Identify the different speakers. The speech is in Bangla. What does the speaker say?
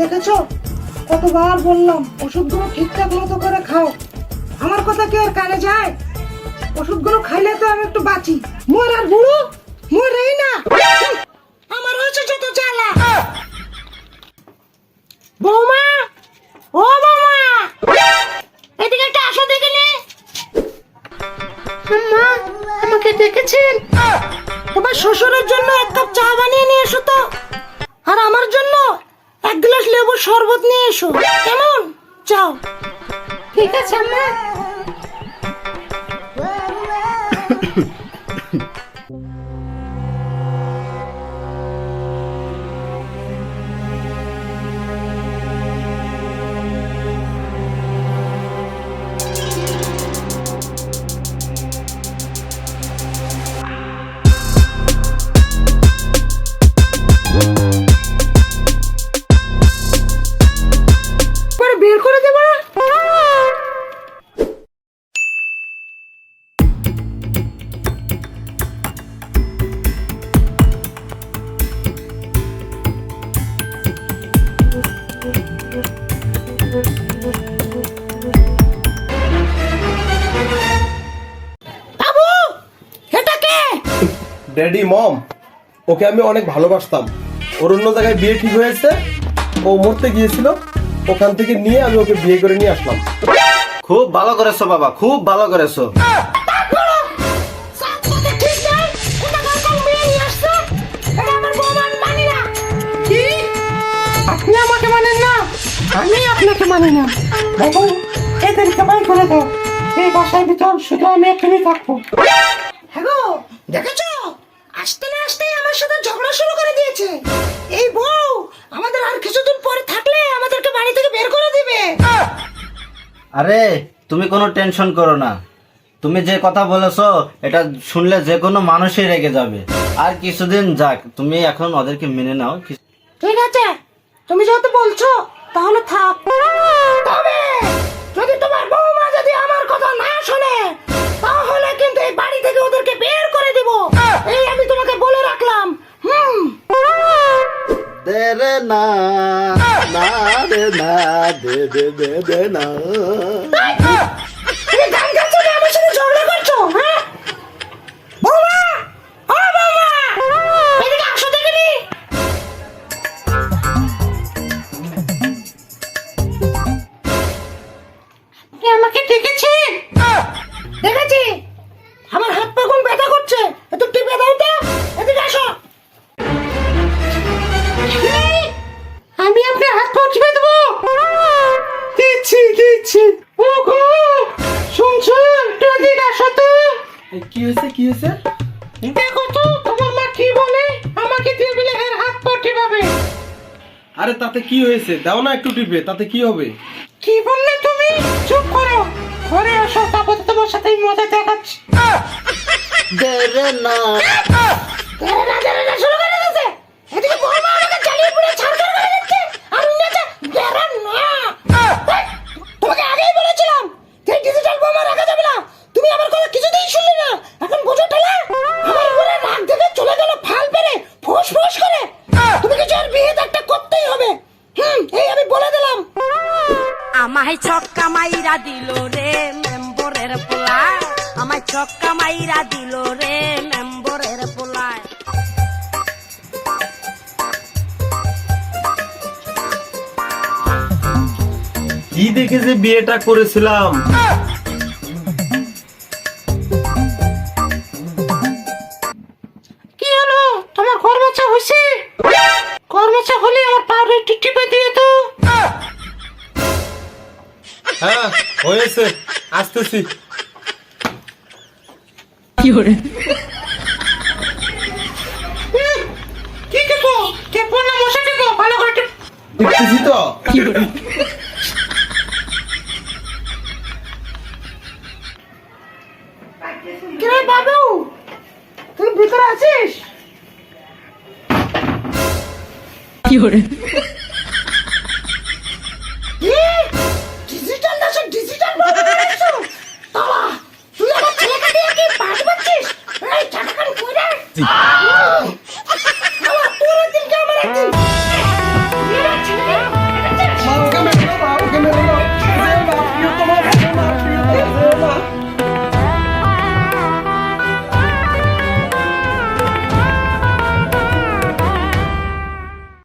Speaker 1: দেখেছ? কতবার বললাম, ওষুধগুলো ঠিকঠাক মতো করে খাও। আমার কথা কি আর কানে যায়? ওষুধগুলো খাইলে তো আমি একটু বাঁচি। মোর আর বুড়ো, মরেই না। আমার হয়েছে যত বৌমা, ও বৌমা। এদিকে একটা আসো মা আমাকে ডেকেছেন তোমার শ্বশুরের জন্য এক কাপ চা বানিয়ে নিয়ে এসো তো। আর আমার জন্য এক গ্লাস লেবুর শরবত নিয়ে এসো। কেমন? চাও। ঠিক আছে আম্মা।
Speaker 2: ড্যাডি মম ওকে আমি অনেক ভালোবাসতাম। ওর অন্য জায়গায় বিয়ে ঠিক হয়েছে ও মরতে গিয়েছিল ওখান থেকে নিয়ে আমি ওকে বিয়ে করে নিয়ে আসলাম।
Speaker 3: খুব ভালো করেছ বাবা খুব ভালো করেছ।
Speaker 1: আপনি আমাকে মানেন না? আমি আপনাকে মানি না। বাবু এদেরকে বাই করে দাও। এই বাসার ভিতর শুধু আমি এখানে থাকব। আরে,
Speaker 3: তুমি কোনো টেনশন করো না। তুমি যে কথা বলেছ, এটা শুনলে যে কোনো মানুষই রেগে যাবে। আর কিছুদিন যাক, তুমি এখন ওদেরকে মেনে নাও।
Speaker 1: ঠিক আছে, তুমি যেহেতু বলছো, তাহলে থাক। তবে যদি তোমার বৌমা যদি আমার কথা না শোনে, তাহলে কিন্তু এই বাড়ি থেকে ওদেরকে বের করে দিব এই আমি তোমাকে বলে রাখলাম হুম
Speaker 3: দে রে না না রে না দে দে দে না।
Speaker 2: কি হয়েছে কি হয়েছে?
Speaker 1: দেখো তো তোমার মা কি বলে? আমাকে টেবিলে এর হাত পা টিপাবে
Speaker 2: আরে তাতে কি হয়েছে? দাও না একটু টিপে তাতে কি হবে?
Speaker 1: কি বললে তুমি? চুপ করো। ঘরে আসো তারপর তোমার সাথে মজা দেখাচ্ছি।
Speaker 3: দে রে না
Speaker 1: তেরে না তেরে না শুরু করে দিয়েছে এদিকে বৌমা আমাকে জ্বালিয়ে পুড়ে ছাড়খাড় করে দিচ্ছে আর উনি আছে তেরে না এই, তোমাকে আগেই বলেছিলাম যে ডিজিটাল বোমা রাখা যাবে না তুমি আমার কথা কিছুতেই শুনলে না এখন বোঝো ঠেলা আমার উপরে রাগ থেকে চলে গেল ফাল পেরে ফোঁস ফোঁস করে তুমি কিছু আর বিয়ে তো একটা করতেই হবে হুম এই আমি বলে দিলাম
Speaker 4: আমায় ছক্কা মাইরা দিল রে মেম্বরের পোলা। আমায় ছক্কা মাইরা দিল রে মেম্বরের পোলায়
Speaker 2: কি দেখে যে বিয়েটা করেছিলাম?
Speaker 1: কি হলো? তোমার ঘর মোছা হয়েছে ঘর মোছা হলে আমার পাউডার টিপে
Speaker 2: হ্যাঁ হয়েছে আসতেছি।
Speaker 1: কি না মশা ভালো করে টেপো
Speaker 2: দেখতেছি তো।
Speaker 1: কে বাবু? তুই ভিতরে আছিস? কি এই টাকা